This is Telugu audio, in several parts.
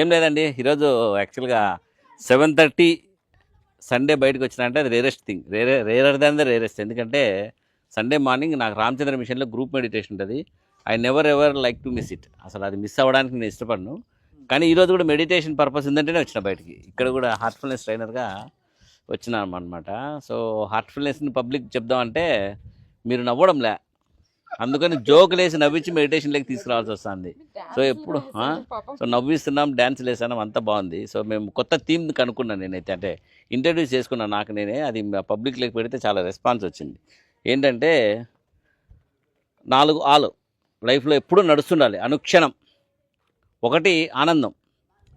ఏం లేదండి ఈరోజు యాక్చువల్గా సెవెన్ థర్టీ సండే బయటకు వచ్చినంటే అది rarest thing. Rare rarer than the rarest. ఎందుకంటే సండే మార్నింగ్ నాకు రామచంద్ర మిషన్లో గ్రూప్ మెడిటేషన్ ఉంటుంది. I never ever like to miss it. అసలు అది మిస్ అవ్వడానికి నేను ఇష్టపడను. కానీ ఈరోజు కూడా మెడిటేషన్ పర్పస్ ఉందంటేనే వచ్చిన బయటికి. ఇక్కడ కూడా హార్ట్ఫుల్నెస్ ట్రైనర్గా వచ్చినాం అనమాట సో హార్ట్ఫుల్నెస్ని పబ్లిక్ చెప్దామంటే మీరు నవ్వడంలే. అందుకని జోకులు వేసి నవ్వించి మెడిటేషన్లోకి తీసుకురావాల్సి వస్తుంది. సో ఎప్పుడు? సో నవ్విస్తున్నాం డ్యాన్స్ వేసాం అంతా బాగుంది. సో మేము కొత్త థీమ్ కనుక్కున్నాను నేనైతే. అంటే ఇంట్రడ్యూస్ చేసుకున్నాను. నాకు నేనే అది పబ్లిక్లోకి పెడితే చాలా రెస్పాన్స్ వచ్చింది. ఏంటంటే నాలుగు ఆలు. లైఫ్లో ఎప్పుడూ నడుస్తుండాలి. అనుక్షణం. ఒకటి ఆనందం.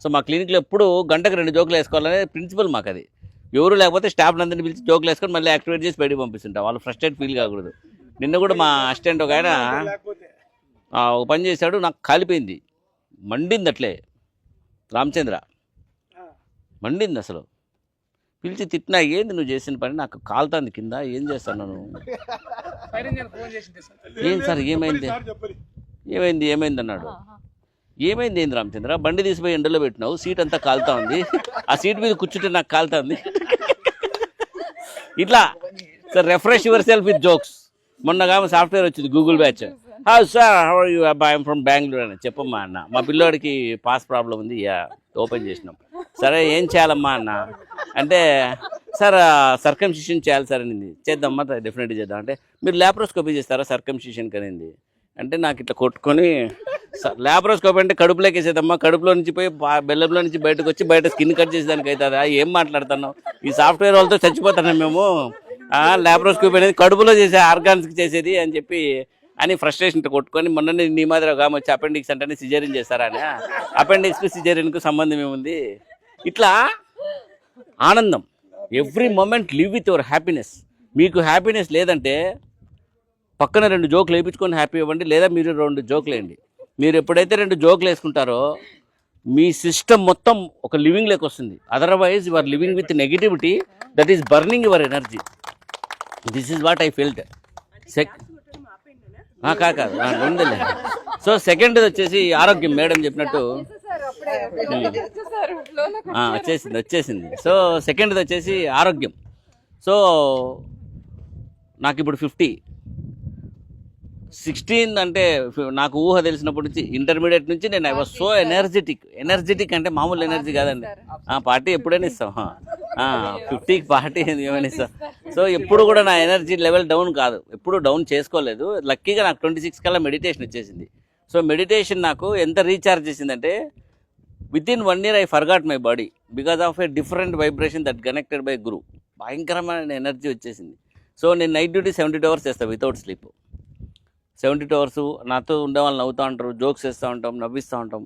సో మా క్లినిక్లో ఎప్పుడు గంటకు రెండు జోకులు వేసుకోవాలనే ప్రిన్సిపల్ మాకు అది ఎవరు లేకపోతే స్టాఫ్ అందరిని పిలిచి జోకులు వేసుకొని మళ్ళీ యాక్టివేట్ చేసి బయటికి పంపిస్తుంటాం వాళ్ళు ఫ్రస్ట్రేట్ ఫీల్ కాకూడదు. నిన్న కూడా మా అసిస్టెంట్ ఒక ఆయన ఒక పని చేశాడు నాకు కాలిపోయింది. మండింది అట్లే. రామచంద్ర. మండింది అసలు. పిలిచి తిట్టినా ఏంది నువ్వు చేసిన పని? నాకు కాలుతుంది కింద ఏం చేస్తాను ఏం సార్ ఏమైంది? ఏమైంది ఏమైంది అన్నాడు. ఏమైంది ఏంది రామచంద్ర? బండి తీసిపోయి ఎండలో పెట్టినావు సీట్ అంతా కాలుతా ఉంది ఆ సీట్ మీద కూర్చుంటే నాకు కాలుతా ఉంది ఇట్లా sir refresh yourself with jokes మొన్నగా software వచ్చింది Google batch. How sir how you I'm from Bengaluru అని చెప్పమ్మా అన్న. మా పిల్లోడికి పాస్ ప్రాబ్లం ఉంది. యా ఓపెన్ చేసినాం. సరే ఏం చేయాలమ్మా అన్న? అంటే సార్ సర్కంసిషన్ చేయాలి సార్ అనింది. చేద్దామా? డెఫినెట్గా చేద్దాం. అంటే మీరు ల్యాప్రోస్కోపీ చేస్తారా? సర్కంసిషన్ కనింది. అంటే నాకు ఇట్లా కొట్టుకొని ల్యాప్రోస్కోపీ అంటే కడుపులోకి వేసేదమ్మా కడుపులో నుంచి పోయి బెల్లంలో నుంచి బయటకు వచ్చి బయట స్కిన్ కట్ చేసేదానికి అవుతుందా ఏం మాట్లాడుతున్నావు? ఈ సాఫ్ట్వేర్ వాళ్ళతో చచ్చిపోతున్నాం మేము. ల్యాప్రోస్కోపీ అనేది కడుపులో చేసే ఆర్గాన్స్కి చేసేది అని చెప్పి అని ఫ్రస్ట్రేషన్ కొట్టుకొని మొన్ననే నీ మాదిరి ఒక ఆమె వచ్చి అపెండిక్స్ అంటేనే సిజేరియన్ చేస్తారా అపెండిక్స్కి సిజరిన్కు సంబంధం ఏముంది? ఇట్లా ఆనందం. Every moment live with your happiness మీకు హ్యాపీనెస్ లేదంటే పక్కన రెండు జోకులు వేయించుకొని హ్యాపీ ఇవ్వండి లేదా మీరు రెండు జోకులు వేయండి. మీరు ఎప్పుడైతే రెండు జోకులు వేసుకుంటారో మీ సిస్టమ్ మొత్తం ఒక లివింగ్ లెక్క వస్తుంది. Otherwise you are living with negativity that is burning your energy this is what I feel check కాదు ఉందిలే. సో సెకండ్ వచ్చేసి ఆరోగ్యం మేడం చెప్పినట్టు. ఆ, వచ్చేసింది వచ్చేసింది. సో సెకండ్ వచ్చేసి ఆరోగ్యం. సో నాకు ఇప్పుడు ఫిఫ్టీ సిక్స్టీన్ అంటే నాకు ఊహ తెలిసినప్పటి నుంచి ఇంటర్మీడియట్ నుంచి నేను I was so energetic energetic అంటే మామూలు ఎనర్జీ కాదండి. ఆ పార్టీ ఎప్పుడైనా ఇస్తాం. ఫిఫ్టీకి పార్టీ ఏమైనా ఇస్తాం సో ఎప్పుడు కూడా నా ఎనర్జీ లెవెల్ డౌన్ కాదు. ఎప్పుడు డౌన్ చేసుకోలేదు. లక్కీగా నాకు ట్వంటీ సిక్స్ కల్లా మెడిటేషన్ వచ్చేసింది సో మెడిటేషన్ నాకు ఎంత రీఛార్జ్ చేసిందంటే within one year I forgot my body because of a different vibration that connected by guru భయంకరమైన ఎనర్జీ వచ్చేసింది. సో నేను night duty seventy two hours చేస్తాను without sleep seventy two hours నాతో ఉండే వాళ్ళు నవ్వుతూ ఉంటారు జోక్స్ వేస్తూ ఉంటాం నవ్విస్తూ ఉంటాం.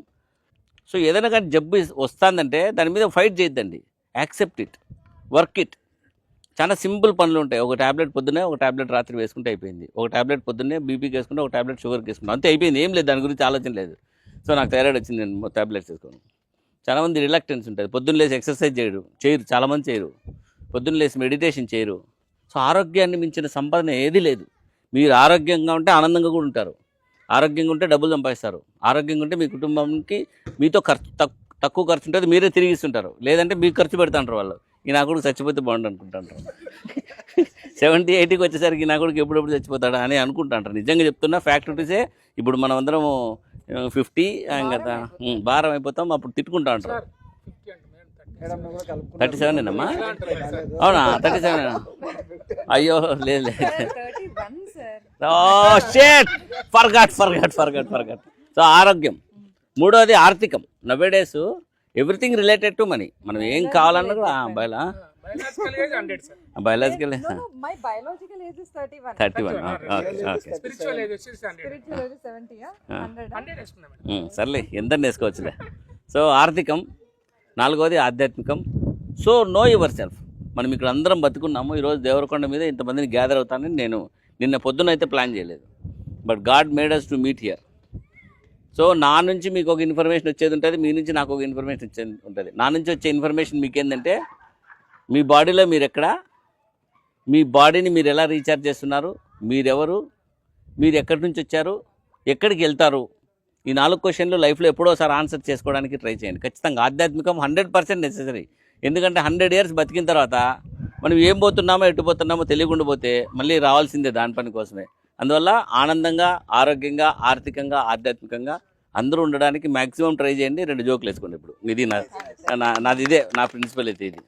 సో ఏదైనా కానీ జబ్బు వస్తుందంటే దాని మీద ఫైట్ చేయొద్దండి. Accept it work it. చాలా సింపుల్ పనులు ఉంటాయి. ఒక ట్యాబ్లెట్ పొద్దునే ఒక ట్యాబ్లెట్ రాత్రి వేసుకుంటే అయిపోయింది. ఒక ట్యాబ్లెట్ పొద్దున్నే బీపీకి వేసుకుంటే ఒక ట్యాబ్లెట్ షుగర్కి వేసుకుంటాం అంతే అయిపోయింది. ఏం లేదు దాని గురించి ఆలోచన లేదు. సో నాకు థైరాయిడ్ వచ్చింది నేను ట్యాబ్లెట్స్ వేసుకోను. చాలామంది రిలక్టెన్స్ ఉంటుంది పొద్దున్న లేసి ఎక్సర్సైజ్ చేయరు చేయరు చాలామంది చేయరు. పొద్దున్న లేసి మెడిటేషన్ చేయరు. సో ఆరోగ్యాన్ని మించిన సంపాదన ఏది లేదు. మీరు ఆరోగ్యంగా ఉంటే ఆనందంగా కూడా ఉంటారు. ఆరోగ్యంగా ఉంటే డబ్బులు సంపాదిస్తారు. ఆరోగ్యంగా ఉంటే మీ కుటుంబంకి మీతో ఖర్చు తక్కువ తక్కువ ఖర్చు ఉంటుంది మీరే తిరిగిస్తుంటారు లేదంటే మీకు ఖర్చు పెడతాంటారు వాళ్ళు. ఈ నా కొడుకు చచ్చిపోతే బాగుండు అనుకుంటాంటారు సెవెంటీ ఎయిటీకి వచ్చేసరికి ఈ నా కొడుకు ఎప్పుడెప్పుడు చచ్చిపోతాడా అని అనుకుంటాంటారు నిజంగా చెప్తున్నా ఫ్యాక్టరీసే ఇప్పుడు మనం అందరం ఫిఫ్టీ కదా. భారం అయిపోతాం అప్పుడు తిట్టుకుంటా ఉంటారు థర్టీ సెవెన్ అమ్మా? అవునా? థర్టీ సెవెన్ అయ్యో లేదు లేదు. Thirty one sir oh షేట్ forgot forgot forgot forgot so ఆరోగ్యం. మూడోది ఆర్థికం. Nowadays everything related to money మనం ఏం కావాలన్నా కూడా బయలా biological age hundred sir biological No, no, my biological age is 31. Thirty one okay okay spiritual age వచ్చేసి hundred Spiritual age is 70, yeah? 100, huh? Hundred వేసుకున్నాం మేడం. సర్లే ఎంత వేసుకోవచ్చులే. సో ఆర్థికం నాలుగోది ఆధ్యాత్మికం. సో నో యువర్ సెల్ఫ్ మనం ఇక్కడ అందరం బతుకున్నాము ఈరోజు దేవరకొండ మీద ఇంతమందిని గ్యాదర్ అవుతానని నేను నిన్న పొద్దున అయితే ప్లాన్ చేయలేదు. But God made us to meet here so నా నుంచి మీకు ఒక ఇన్ఫర్మేషన్ వచ్చేది ఉంటుంది మీ నుంచి నాకు ఒక ఇన్ఫర్మేషన్ వచ్చేది ఉంటుంది. నా నుంచి వచ్చే ఇన్ఫర్మేషన్ మీకు ఏంటంటే మీ బాడీలో మీరు ఎక్కడ మీ బాడీని మీరు ఎలా రీఛార్జ్ చేస్తున్నారు మీరెవరు మీరు ఎక్కడి నుంచి వచ్చారు ఎక్కడికి వెళ్తారు ఈ నాలుగు క్వశ్చన్లు లైఫ్లో ఎప్పుడోసారి ఆన్సర్ చేసుకోవడానికి ట్రై చేయండి. ఖచ్చితంగా ఆధ్యాత్మికం హండ్రెడ్ పర్సెంట్ నెసెసరీ ఎందుకంటే హండ్రెడ్ ఇయర్స్ బతికిన తర్వాత మనం ఏం పోతున్నామో ఎటు పోతున్నామో తెలియకుండా పోతే మళ్ళీ రావాల్సిందే దాని పని కోసమే. అందువల్ల ఆనందంగా ఆరోగ్యంగా ఆర్థికంగా ఆధ్యాత్మికంగా అందరూ ఉండడానికి మ్యాక్సిమం ట్రై చేయండి. రెండు జోకులు వేసుకోండి ఇప్పుడు. ఇది నా నా- నాది ఇదే నా ప్రిన్సిపల్ అయితే ఇది.